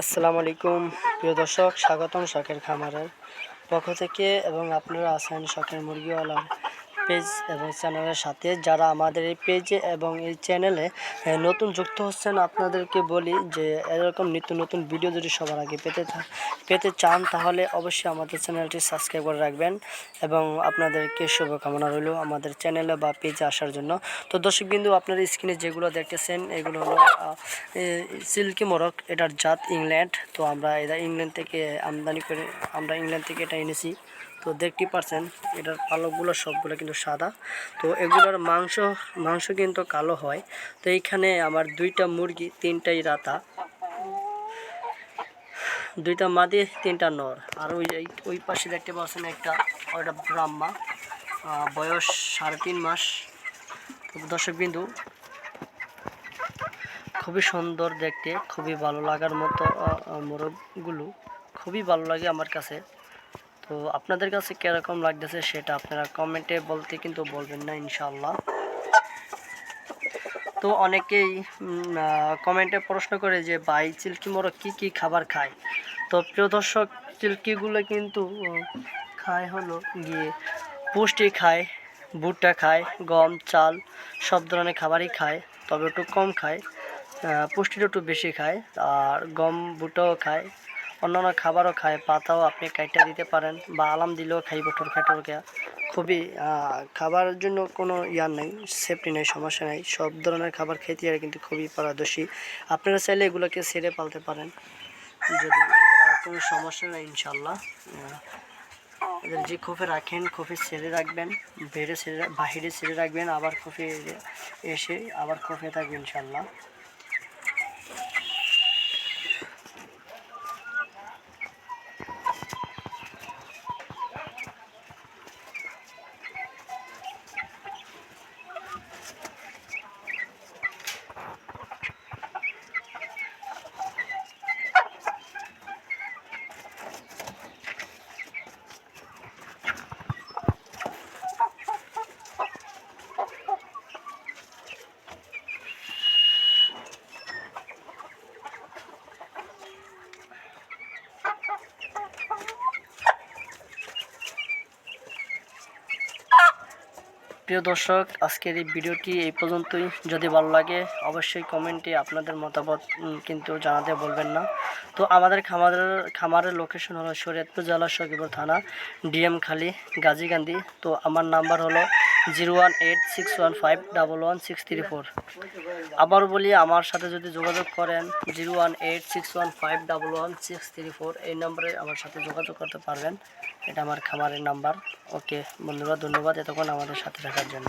আসসালামু আলাইকুম। প্রিয় দর্শক স্বাগতম শখের খামারের পক্ষ থেকে এবং আপনারা আছেন শখের মুরগিওয়ালার পেজ এবং চ্যানেলের সাথে যারা আমাদের এই পেজে এবং এই চ্যানেলে নতুন যুক্ত হচ্ছেন, আপনাদেরকে বলি যে এরকম নিত্য নতুন ভিডিও যদি সবার আগে পেতে পেতে চান, তাহলে অবশ্যই আমাদের চ্যানেলটি সাবস্ক্রাইব করে রাখবেন এবং আপনাদেরকে শুভকামনা রইল আমাদের চ্যানেলে বা পেজে আসার জন্য। তো দর্শক বিন্দু, আপনার স্ক্রিনে যেগুলো দেখতেছেন, এগুলো হলো সিল্কি মোরক এটার জাত ইংল্যান্ড। তো আমরা এটা ইংল্যান্ড থেকে আমদানি করে, আমরা ইংল্যান্ড থেকে এটা এনেছি। তো দেখতে পারছেন, এটার পালকগুলো সবগুলো কিন্তু সাদা। তো এগুলোর মাংস মাংস কিন্তু কালো হয়। তো এইখানে আমার দুইটা মুরগি, তিনটাই রাতা। দুইটা মাদি, তিনটা নর। আর ওই ওই পাশে দেখতে পাচ্ছেন একটা ওটা ব্রাহ্মা। বয়স সাড়ে তিন মাস। দর্শক বিন্দু, খুবই সুন্দর দেখতে, খুবই ভালো লাগার মতো মোরগগুলো। খুবই ভালো লাগে আমার কাছে। তো আপনাদের কাছে কীরকম লাগতেছে সেটা আপনারা কমেন্টে বলতে কিন্তু বলবেন না ইনশাল্লাহ তো অনেকেই কমেন্টে প্রশ্ন করে যে, ভাই, চিল্কি মোরগ কী কী খাবার খায়? তো প্রিয় দর্শক, চিল্কিগুলো কিন্তু খায় হলো গিয়ে পুষ্টি খায়, ভুট্টা খায়, গম, চাল, সব ধরনের খাবারই খায়, তবে একটু কম খায় পুষ্টিটা একটু বেশি খায়, আর গম, ভুট্টাও খায়। অন্যান্য খাবারও খায়, পাতাও আপনি কাইটা দিতে পারেন বা আলাম দিলেও খাইব টরকা টরকা খুবই খাবারের জন্য কোনো ইয়ার নেই সেফটি নেই, সমস্যা নেই। সব ধরনের খাবার খেতে আর কিন্তু খুবই পারদর্শী। আপনারা চাইলে এগুলোকে ছেড়ে পালতে পারেন। যদি কোনো সমস্যা নেই ইনশাল্লাহ এদের যে খোপে রাখেন, খোপে ছেড়ে রাখবেন, বেড়ে ছেড়ে, বাহিরে ছেড়ে রাখবেন, আবার খোপে এসে আবার খোপে থাকবে ইনশাল্লাহ প্রিয় দর্শক, আজকের এই ভিডিওটি এই পর্যন্তই। যদি ভালো লাগে, অবশ্যই কমেন্টে আপনাদের মতামত কিন্তু জানাতে বলবেন না। তো আমাদের খামারের খামারের লোকেশন হলো শরীয়তপুর জেলা সখীপুর থানা, ডিএম খালি গান্ধী তো আমার নাম্বার হলো zero one eight six one five double one six three four. আবার বলি, আমার সাথে যদি যোগাযোগ করেন, zero one eight six one five double one six three four, এই নম্বরে আমার সাথে যোগাযোগ করতে পারবেন। এটা আমার খামারের নাম্বার। ওকে, বন্ধুরা, ধন্যবাদ এতক্ষণ আমাদের সাথে থাকার জন্য।